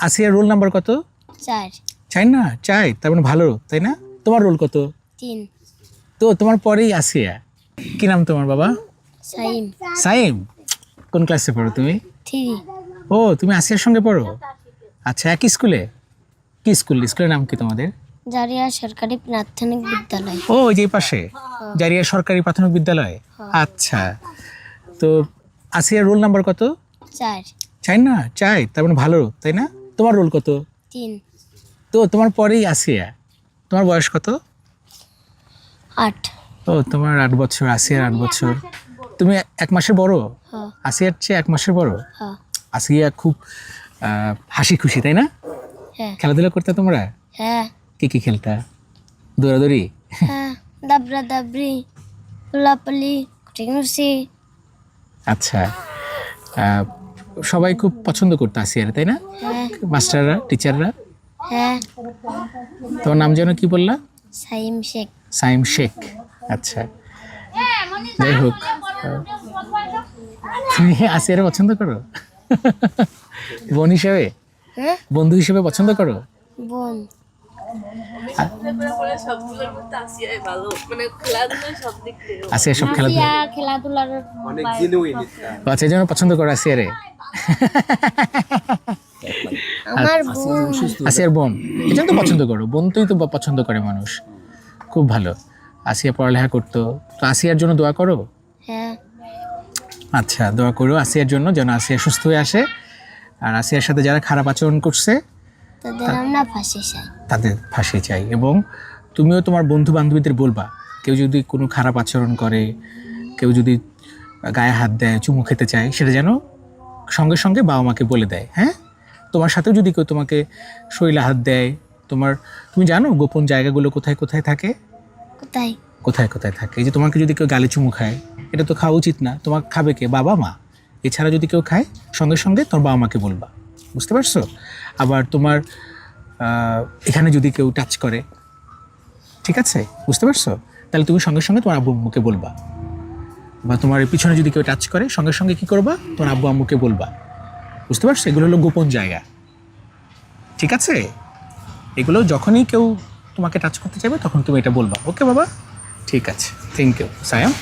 আসিয়ার roll number কত? চার। চাই না? চাই তার মানে ভালো তাই না? তোমার রোল কত? তিন। তো তোমার পরেই আসিয়া। কি নাম তোমার বাবা? সাইম। সাইম? কোন ক্লাসে পড়ো তুমি? থ্রি। ও তুমি আসিয়ার সঙ্গে পড়ো? আচ্ছা একই স্কুলে কি স্কুল স্কুলের নাম কি তোমাদের? জারিয়া সরকারি প্রাথমিক বিদ্যালয়। ও ওই যে পাশে। জারিয়া সরকারি প্রাথমিক বিদ্যালয়? আচ্ছা। তো আসিয়ার রোল নাম্বার কত? চার। চাই না? চাই তার মানে ভালো তাই না? তোমার রোল কত? তিন। তো তোমার পরেই আসিয়া তোমার বয়স কত? আট। ও তোমার আট বছর আসিয়ার আট বছর। তুমি এক মাসের বড়? হ আসিয়ার চেয়ে এক মাসের বড়? হ আসিয়া খুব হাসি খুশি তাই না? হ্যাঁ। খেলাধুলা করতে তোমরা? হ্যাঁ। কি কি খেলতা? দৌড়াদৌড়ি? হ্যাঁ। দাবরা দাবরি কুটিংসি আচ্ছা। সবাই খুব পছন্দ করতো আসিয়ার তাই না? হ্যাঁ। মাস্টাররা টিচাররা? হ্যাঁ। তোমার নাম যেন কি বললা? সাইম শেখ। সাইম শেখ। আচ্ছা। যাই হোক। তুমি আসিয়ারে পছন্দ করো? বোন হিসেবে? হ্যাঁ। বন্ধু হিসেবে পছন্দ করো? বোন। আসিয়া সব খেলাধুলা খেলাধুলার আচ্ছা এই জন্য পছন্দ করো আসিয়ারে আমার বোন আসিয়ার বোন। জন্য তো পছন্দ করো। বোন তুই তো পছন্দ করে মানুষ। খুব ভালো। আসিয়া পড়ালেখা করতো। তো আসিয়ার জন্য দোয়া করো? হ্যাঁ। আচ্ছা দোয়া করো আসিয়ার জন্য যেন আসিয়া সুস্থ হয়ে আসে। আর আসিয়ার সাথে যারা খারাপ আচরণ করছে তাদের আমরা ফাঁসি চাই। তাদের ফাঁসি চাই এবং তুমিও তোমার বন্ধু বান্ধবীদের বলবা কেউ যদি কোনো খারাপ আচরণ করে কেউ যদি গায়ে হাত দেয় চুমু খেতে চায় সেটা যেন সঙ্গে সঙ্গে বাবা মাকে বলে দেয় হ্যাঁ? তোমার সাথেও যদি কেউ তোমাকে শৈলা হাত দেয় তোমার তুমি জানো গোপন জায়গাগুলো কোথায় কোথায় থাকে? কোথায়? কোথায় কোথায় থাকে? এই যে তোমাকে যদি কেউ গালে চুমু খায় এটা তো খাওয়া উচিত না তোমার খাবে কে? বাবা মা। এছাড়া যদি কেউ খায় সঙ্গে সঙ্গে তোমার বাবা মাকে বলবা। বুঝতে পারছ? আবার তোমার এখানে যদি কেউ টাচ করে, ঠিক আছে? বুঝতে পারছ? তাহলে তুমি সঙ্গে সঙ্গে তোমার আব্বু আম্মুকে বলবা। বা তোমার পিছনে যদি কেউ টাচ করে, সঙ্গে সঙ্গে কি করবা? তোমার আব্বু আম্মুকে বলবা। বুঝতে পারছ? এগুলো হলো গোপন জায়গা। ঠিক আছে? এগুলো যখনই কেউ তোমাকে টাচ করতে চাইবে, তখন তুমি এটা বলবা। ওকে বাবা? ঠিক আছে। Thank you সায়াম